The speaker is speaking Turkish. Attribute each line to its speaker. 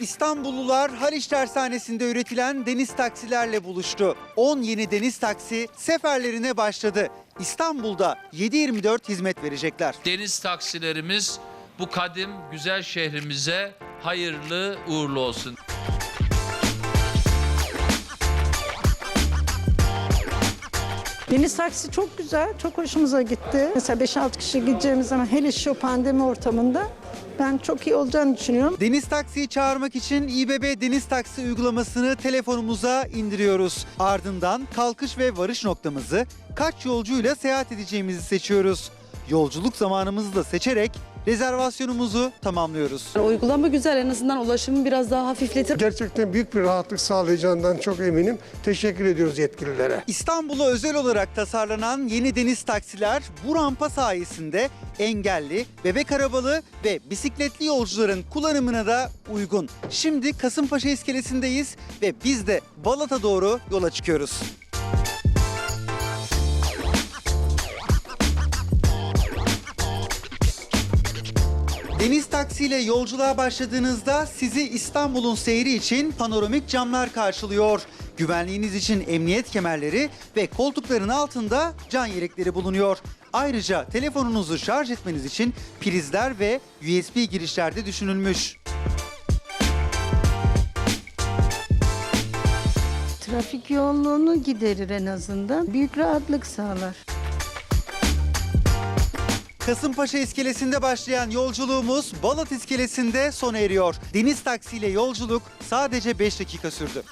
Speaker 1: İstanbullular Haliç Tersanesi'nde üretilen deniz taksilerle buluştu. 10 yeni deniz taksi seferlerine başladı. İstanbul'da 7-24 hizmet verecekler.
Speaker 2: Deniz taksilerimiz bu kadim güzel şehrimize hayırlı uğurlu olsun.
Speaker 3: Deniz taksi çok güzel, çok hoşumuza gitti. Mesela 5-6 kişi gideceğimiz zaman hele şu pandemi ortamında ben çok iyi olacağını düşünüyorum.
Speaker 1: Deniz taksiyi çağırmak için İBB Deniz Taksi uygulamasını telefonumuza indiriyoruz. Ardından kalkış ve varış noktamızı, kaç yolcuyla seyahat edeceğimizi seçiyoruz. Yolculuk zamanımızı da seçerek rezervasyonumuzu tamamlıyoruz.
Speaker 4: Uygulama güzel en azından ulaşımı biraz daha hafifletir.
Speaker 5: Gerçekten büyük bir rahatlık sağlayacağından çok eminim. Teşekkür ediyoruz yetkililere.
Speaker 1: İstanbul'a özel olarak tasarlanan yeni deniz taksiler bu rampa sayesinde engelli, bebek arabalı ve bisikletli yolcuların kullanımına da uygun. Şimdi Kasımpaşa iskelesindeyiz ve biz de Balat'a doğru yola çıkıyoruz. Deniz taksiyle yolculuğa başladığınızda sizi İstanbul'un seyri için panoramik camlar karşılıyor. Güvenliğiniz için emniyet kemerleri ve koltukların altında can yelekleri bulunuyor. Ayrıca telefonunuzu şarj etmeniz için prizler ve USB girişlerde düşünülmüş.
Speaker 6: Trafik yoğunluğunu giderir en azından. Büyük rahatlık sağlar.
Speaker 1: Kasımpaşa iskelesinde başlayan yolculuğumuz Balat iskelesinde sona eriyor. Deniz taksiyle yolculuk sadece 5 dakika sürdü.